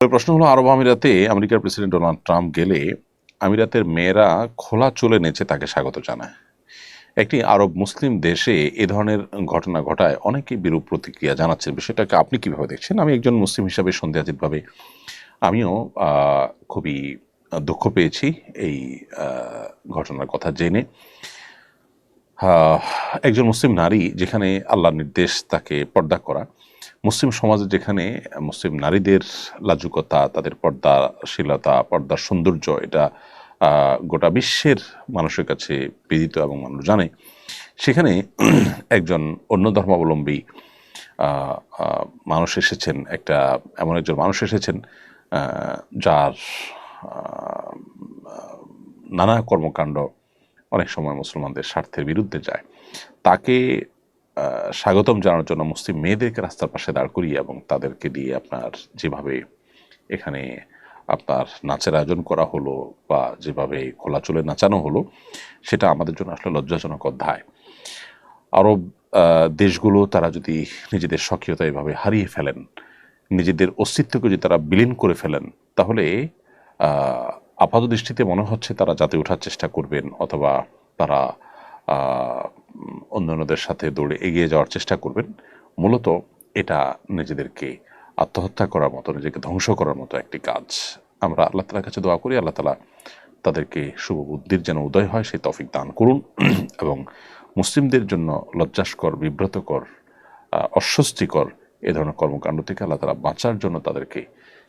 প্রশ্ন হলো, আরব আমিরাতে আমেরিকার প্রেসিডেন্ট ডোনাল্ড ট্রাম্প গেলে আমিরাতের মেয়েরা খোলা চলে নেচে তাকে স্বাগত জানায়। একটি আরব মুসলিম দেশে এ ধরনের ঘটনা ঘটায় অনেকেই বিরূপ প্রতিক্রিয়া জানাচ্ছেন বিষয়টাকে আপনি কীভাবে দেখছেন? আমি একজন মুসলিম হিসাবে সন্দেহাতীতভাবে আমিও খুবই দুঃখ পেয়েছি এই ঘটনার কথা জেনে। একজন মুসলিম নারী যেখানে আল্লাহর নির্দেশ তাকে পর্দা করা মুসলিম সমাজে যেখানে মুসলিম নারীদের লাজুকতা, তাদের পর্দাশীলতা, পর্দার সৌন্দর্য, এটা গোটা বিশ্বের মানুষের কাছে বিদিত এবং মানুষ জানে, সেখানে একজন অন্য ধর্মাবলম্বী মানুষ এসেছেন, একটা, এমন একজন মানুষ এসেছেন যার নানা কর্মকাণ্ড অনেক সময় মুসলমানদের স্বার্থের বিরুদ্ধে যায়। তাকে স্বাগতম জানানোর জন্য মুসলিম মেয়েদেরকে রাস্তার পাশে দাঁড় করিয়ে এবং তাদেরকে দিয়ে আপনার যেভাবে এখানে আপনার নাচের আয়োজন করা হলো বা যেভাবে খোলা চুলে নাচানো হলো, সেটা আমাদের জন্য আসলে লজ্জাজনক অধ্যায়। আরব দেশগুলো তারা যদি নিজেদের স্বকীয়তা এভাবে হারিয়ে ফেলেন, নিজেদের অস্তিত্বকে যদি তারা বিলীন করে ফেলেন, তাহলে আপাত দৃষ্টিতে মনে হচ্ছে তারা যাতে ওঠার চেষ্টা করবেন অথবা তারা অন্যান্যদের সাথে দৌড়ে এগিয়ে যাওয়ার চেষ্টা করবেন। মূলত এটা নিজেদেরকে আত্মহত্যা করার মতো, নিজেকে ধ্বংস করার মতো একটি কাজ। আমরা আল্লাহ তালার কাছে দোয়া করি, আল্লাহ তালা তাদেরকে শুভ বুদ্ধির যেন উদয় হয়, সেই তফিক দান করুন এবং মুসলিমদের জন্য লজ্জাস্কর, বিব্রতকর অস্বস্তিকর এ ধরনের কর্মকাণ্ড থেকে আল্লাহ তালা বাঁচার জন্য তাদেরকে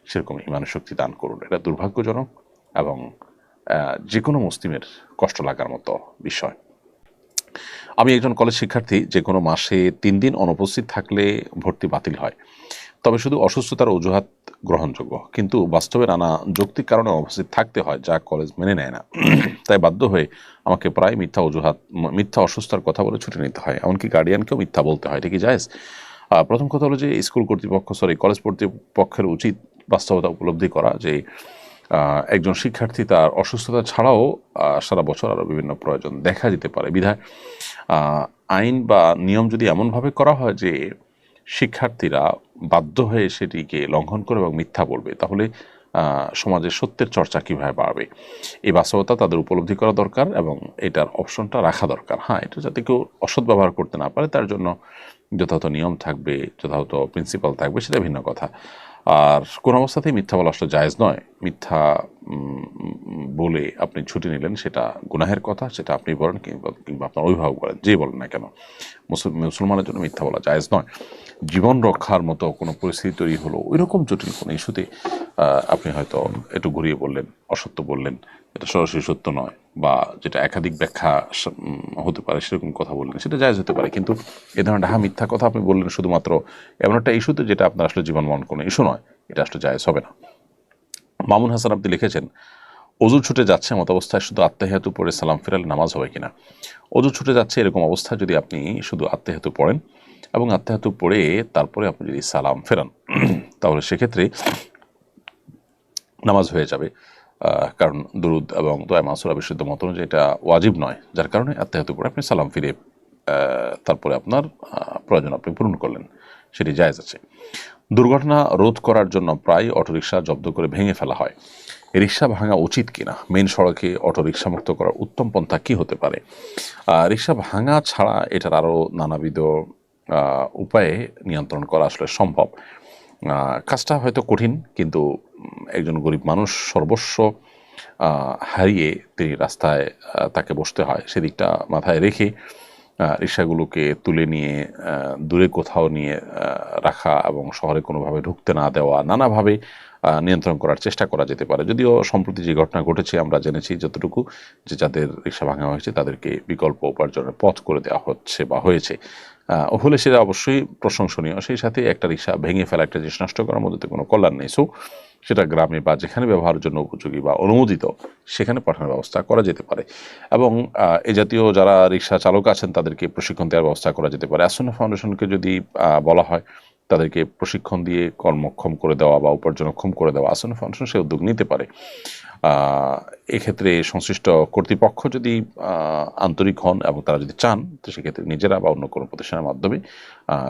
সেরকম ইমানের শক্তি দান করুন। এটা দুর্ভাগ্যজনক এবং যে কোনো মুসলিমের কষ্ট লাগার মতো বিষয়। আমি একজন কলেজ শিক্ষার্থী, যে কোনো মাসে তিন দিন অনুপস্থিত থাকলে ভর্তি বাতিল হয়। তবে শুধু অসুস্থতার অজুহাত গ্রহণযোগ্য। কিন্তু বাস্তবে নানা যৌক্তিক কারণে অনুপস্থিত থাকতে হয়, যা কলেজ মেনে নেয় না। তাই বাধ্য হয়ে আমাকে প্রায় মিথ্যা অজুহাত, মিথ্যা অসুস্থতার কথা বলে ছুটি নিতে হয়। এমনকি গার্ডিয়ানকেও মিথ্যা বলতে হয় এটা কি জায়েজ প্রথম কথা হলো যে স্কুল কর্তৃপক্ষ সরি কলেজ কর্তৃপক্ষের উচিত বাস্তবতা উপলব্ধি করা, যে একজন শিক্ষার্থী তার অসুস্থতা ছাড়াও সারা বছর আরও বিভিন্ন প্রয়োজন দেখা দিতে পারে। বিধায় আইন বা নিয়ম যদি এমনভাবে করা হয় যে শিক্ষার্থীরা বাধ্য হয়ে সেটিকে লঙ্ঘন করে এবং মিথ্যা বলবে, তাহলে সমাজের সত্যের চর্চা কীভাবে বাড়বে? এই বাস্তবতা তাদের উপলব্ধি করা দরকার এবং এটার অপশনটা রাখা দরকার। হ্যাঁ এটা যাতে কেউ অসৎ ব্যবহার করতে না পারে, তার জন্য যথাযথ নিয়ম থাকবে, যথাযথ প্রিন্সিপাল থাকবে, সেটা ভিন্ন কথা। আর কোন অবস্থাতেই মিথ্যা বলা আসলে জায়জ নয়। মিথ্যা বলে আপনি ছুটি নিলেন সেটা গুনাহের কথা, সেটা আপনি বলেন কিংবা কিংবা আপনার অভিভাবক বলেন, যে বলেন না কেন। মুসলিম, মুসলমানের জন্য মিথ্যা বলা জায়জ নয়। জীবন রক্ষার মতো কোনো পরিস্থিতি তৈরি হলো ওই রকম জটিল কোনো ইস্যুতে আপনি হয়তো একটু ঘুরিয়ে বললেন। অসত্য বললেন, এটা সরাসরি সত্য নয় বা যেটা একাধিক ব্যাখ্যা হতে পারে সেরকম কথা বললেন, সেটা জায়জ হতে পারে। কিন্তু এ ধরনের ডাহা মিথ্যা কথা আপনি বললেন শুধুমাত্র এমন একটা ইস্যুতে যেটা আপনার আসলে জীবন মরণ কোনো ইস্যু নয়, এটা আসলে জায়েজ হবে না। মামুন হাসান আপনি লিখেছেন অজু ছুটে যাচ্ছে মত অবস্থায় শুধু আত্মাহিয়াতু পড়ে সালাম ফেরালে নামাজ হবে কিনা? অজু ছুটে যাচ্ছে এরকম অবস্থায় যদি আপনি শুধু আত্মাহিয়াতু পড়েন এবং আত্মাহিয়াতু পড়ে তারপরে আপনি যদি সালাম ফেরান, তাহলে সেক্ষেত্রে নামাজ হয়ে যাবে। কারণ দুরুদ এবং দোয়া মাসুরা বিশুদ্ধ মত অনুযায়ী এটা ওয়াজিব নয়। যার কারণে আত্মাহিয়াতু পড়ে আপনি সালাম ফিরে তারপরে আপনার প্রয়োজন আপনি পূরণ করলেন। সেটি জায়েজ আছে। দুর্ঘটনা রোধ করার জন্য প্রায় অটোরিকশা জব্দ করে ভেঙে ফেলা হয়। রিক্সা ভাঙা উচিত কিনা? মেন সড়কে অটো রিক্সা মুক্ত করার উত্তম পন্থা কি হতে পারে? রিক্সা ভাঙা ছাড়া এটার আরও নানাবিধ উপায়ে নিয়ন্ত্রণ করা আসলে সম্ভব। কাজটা হয়তো কঠিন, কিন্তু একজন গরিব মানুষ সর্বস্ব হারিয়ে তিনি রাস্তায় তাকে বসতে হয়। সেদিকটা মাথায় রেখে রিক্সাগুলোকে তুলে নিয়ে দূরে কোথাও নিয়ে রাখা এবং শহরে কোনোভাবে ঢুকতে না দেওয়া, নানাভাবে নিয়ন্ত্রণ করার চেষ্টা করা যেতে পারে। যদিও সম্প্রতি যে ঘটনা ঘটেছে, আমরা জেনেছি যতটুকু যে যাদের রিক্সা ভাঙা হয়েছে, তাদেরকে বিকল্প উপার্জনের পথ করে দেওয়া হচ্ছে বা হয়েছে। হলে সেটা অবশ্যই প্রশংসনীয়। সেই সাথে একটা রিক্সা ভেঙে ফেলা, একটা জিনিস নষ্ট করার মধ্যে কোনো কল্যাণ নেই। সো সেটা গ্রামে বা যেখানে ব্যবহারের জন্য উপযোগী বা অনুমোদিত, সেখানে পাঠানোর ব্যবস্থা করা যেতে পারে। এবং এ জাতীয় যারা রিক্সা চালক আছেন, তাদেরকে প্রশিক্ষণ দেওয়ার ব্যবস্থা করা যেতে পারে। আসন্ন ফাউন্ডেশনকে যদি বলা হয়, তাদেরকে প্রশিক্ষণ দিয়ে কর্মক্ষম করে দেওয়া বা উপার্জনক্ষম করে দেওয়া আসন্ন ফাউন্ডেশন সে উদ্যোগ নিতে পারে। এক্ষেত্রে সংশ্লিষ্ট কর্তৃপক্ষ যদি আন্তরিক হন এবং তারা যদি চান, তো সেক্ষেত্রে নিজেরা বা অন্য কোনো প্রতিষ্ঠানের মাধ্যমে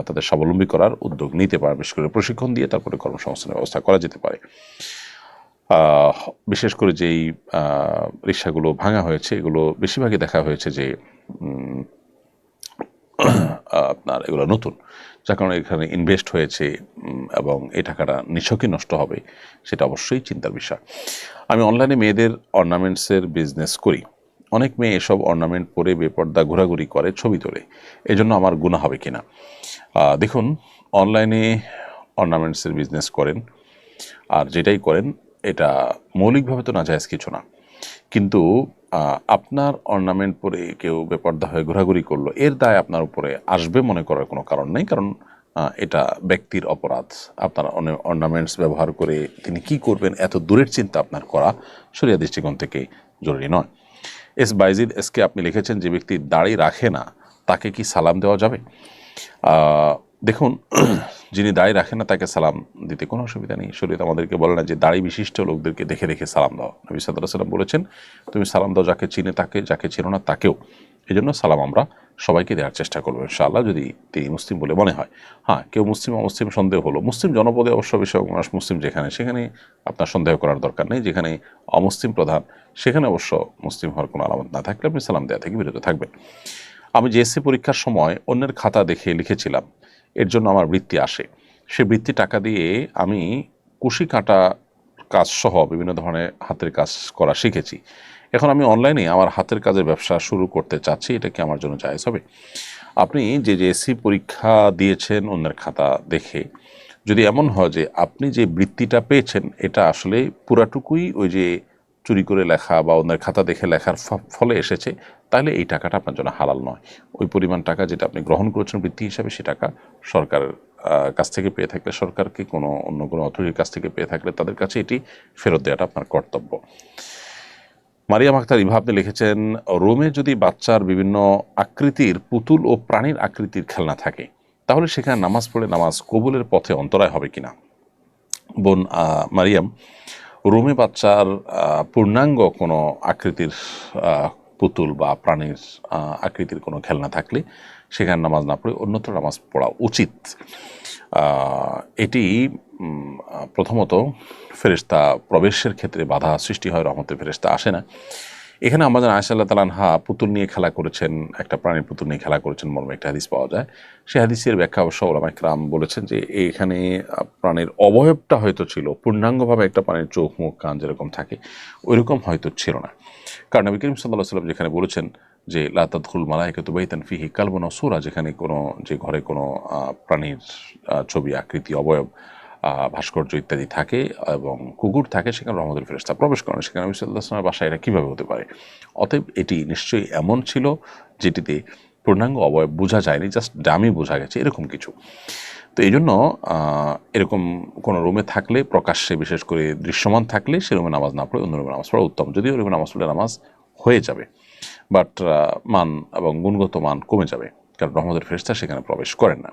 তাদের স্বাবলম্বী করার উদ্যোগ নিতে পারে। বিশেষ করে প্রশিক্ষণ দিয়ে তারপরে কর্মসংস্থানের ব্যবস্থা করা যেতে পারে। বিশেষ করে যেই রিক্সাগুলো ভাঙা হয়েছে, এগুলো বেশিরভাগই দেখা হয়েছে যে আপনার এগুলো নতুন, যার কারণে এখানে ইনভেস্ট হয়েছে এবং এই টাকাটা নিছকই নষ্ট হবে, সেটা অবশ্যই চিন্তার বিষয়। আমি অনলাইনে মেয়েদের অর্নামেন্টসের বিজনেস করি। অনেক মেয়ে এসব অর্নামেন্ট পরে বেপর্দা ঘোরাঘুরি করে ছবি তোলে। এজন্য আমার গুণা হবে কিনা? দেখুন অনলাইনে অর্নামেন্টসের বিজনেস করেন। আর যেটাই করেন, এটা মৌলিকভাবে তো না যায় কিছু না। কিন্তু আপনার অর্নামেন্ট পরে কেউ বেপর্দা হয়ে ঘোরাঘুরি করল, এর দায় আপনার উপরে আসবে মনে করার কোনো কারণ নেই। কারণ এটা ব্যক্তির অপরাধ। আপনার অর্নামেন্টস ব্যবহার করে তিনি কি করবেন, এত দূরের চিন্তা আপনার করা সরিয়া দৃষ্টিকোণ থেকে জরুরি নয়। এস বাইজিদ, এসকে আপনি লিখেছেন, যে ব্যক্তি দাড়ি রাখে না, তাকে কি সালাম দেওয়া যাবে? দেখুন, যিনি দাড়ি রাখেন না, তাকে সালাম দিতে কোনো অসুবিধা নেই। শরীর আমাদেরকে বলে না যে দাড়ি বিশিষ্ট লোকদেরকে দেখে দেখে সালাম দাও। নবী সাল্লাহ সাল্লাম বলেছেন, তুমি সালাম দাও যাকে চিনে তাকে, যাকে চিনো না তাকেও। এই জন্য সালাম আমরা সবাইকে দেওয়ার চেষ্টা করব, ইনশাআল্লাহ, যদি তিনি মুসলিম বলে মনে হয়। হ্যাঁ কেউ মুসলিম, অমুসলিম সন্দেহ হলো। মুসলিম জনপদে অবশ্য বিষয় মানুষ মুসলিম যেখানে, সেখানে আপনার সন্দেহ করার দরকার নেই। যেখানে অমুসলিম প্রধান, সেখানে অবশ্য মুসলিম হওয়ার কোনো আলামত না থাকলে আপনি সালাম দেওয়া থেকে বিরত থাকবেন। আমি জেএসসি পরীক্ষার সময় অন্যের খাতা দেখে লিখেছিলাম। এর জন্য আমার বৃত্তি আসে। সে বৃত্তি টাকা দিয়ে আমি কুশি কাটা কাজ সহ বিভিন্ন ধরনের হাতের কাজ করা শিখেছি। এখন আমি অনলাইনে আমার হাতের কাজের ব্যবসা শুরু করতে চাচ্ছি, এটা কি আমার জন্য জায়েজ হবে? আপনি যে যে জেএসসি পরীক্ষা দিয়েছেন অন্যের খাতা দেখে, যদি এমন হয় যে আপনি যে বৃত্তিটা পেয়েছেন, এটা আসলে পুরাটুকুই ওই যে চুরি করে লেখা বা অন্যের খাতা দেখে লেখার ফলে এসেছে, তাহলে এই টাকাটা আপনার জন্য হালাল নয়। ওই পরিমাণ টাকা যেটা আপনি গ্রহণ করেছেন বৃত্তি হিসাবে, সে টাকা সরকারের কাছ থেকে পেয়ে থাকলে, সরকারকে কোনো অন্য কোনো অথরিটির কাছ থেকে পেয়ে থাকলে তাদের কাছে এটি ফেরত দেওয়াটা আপনার কর্তব্য। মারিয়াম আখতার ইভা লিখেছেন, রোমে যদি বাচ্চার বিভিন্ন আকৃতির পুতুল ও প্রাণীর আকৃতির খেলনা থাকে, তাহলে সেখানে নামাজ পড়ে নামাজ কবুলের পথে অন্তরায় হবে কিনা? বোন মারিয়াম, রোমে বাচ্চার পূর্ণাঙ্গ কোনো আকৃতির পুতুল বা প্রাণীর আকৃতির কোনো খেলনা থাকলে সেখানে নামাজ না পড়ে অন্যত্র নামাজ পড়া উচিত। এটি প্রথমত ফেরেশতা প্রবেশের ক্ষেত্রে বাধা সৃষ্টি হয়, রহমতের ফেরেশতা আসে না। এখানে আমাদের আয়সাল্লাহ তালানহা পুতুল নিয়ে খেলা করেছেন, একটা প্রাণীর পুতুল নিয়ে খেলা করেছেন মর্মে একটা হাদিস পাওয়া যায়। সেই হাদিসের ব্যাখ্যা অবশ্য ওলামাই রাম বলেছেন যে এখানে প্রাণীর অবয়বটা হয়তো ছিল, পূর্ণাঙ্গভাবে একটা প্রাণীর চোখ, মুখ, কান যেরকম থাকে, ওইরকম হয়তো ছিল না। কারণ নবী করিম সাল্লাহ সাল্লাম যেখানে বলেছেন যে লাতাদুল মালাইকাতু বাইতান ফিহি কালবন সুরা যেখানে কোনো, যে ঘরে কোনো প্রাণীর ছবি, আকৃতি, অবয়ব ভাস্কর্য ইত্যাদি থাকে এবং কুকুর থাকে, সেখানে রহমতুল ফেরেস্তা প্রবেশ করেন। সেখানে নবী সাল্লাহ সাল্লামের বাসায় এটা কীভাবে হতে পারে? অতএব এটি নিশ্চয়ই এমন ছিল যেটিতে পূর্ণাঙ্গ অবয়ব বোঝা যায়নি, জাস্ট ডামি বোঝা গেছে, এরকম কিছু। তো এই জন্য এরকম কোনো রুমে থাকলে, প্রকাশ্যে বিশেষ করে দৃশ্যমান থাকলে, সে রুমে নামাজ না পড়ে অন্য রুমে নামাজ পড়া উত্তম। যদিও রুমে নামাজ পড়লে নামাজ হয়ে যাবে, বাট মান এবং গুণগত মান কমে যাবে, কারণ রহমতের ফেরেস্তা সেখানে প্রবেশ করেন না।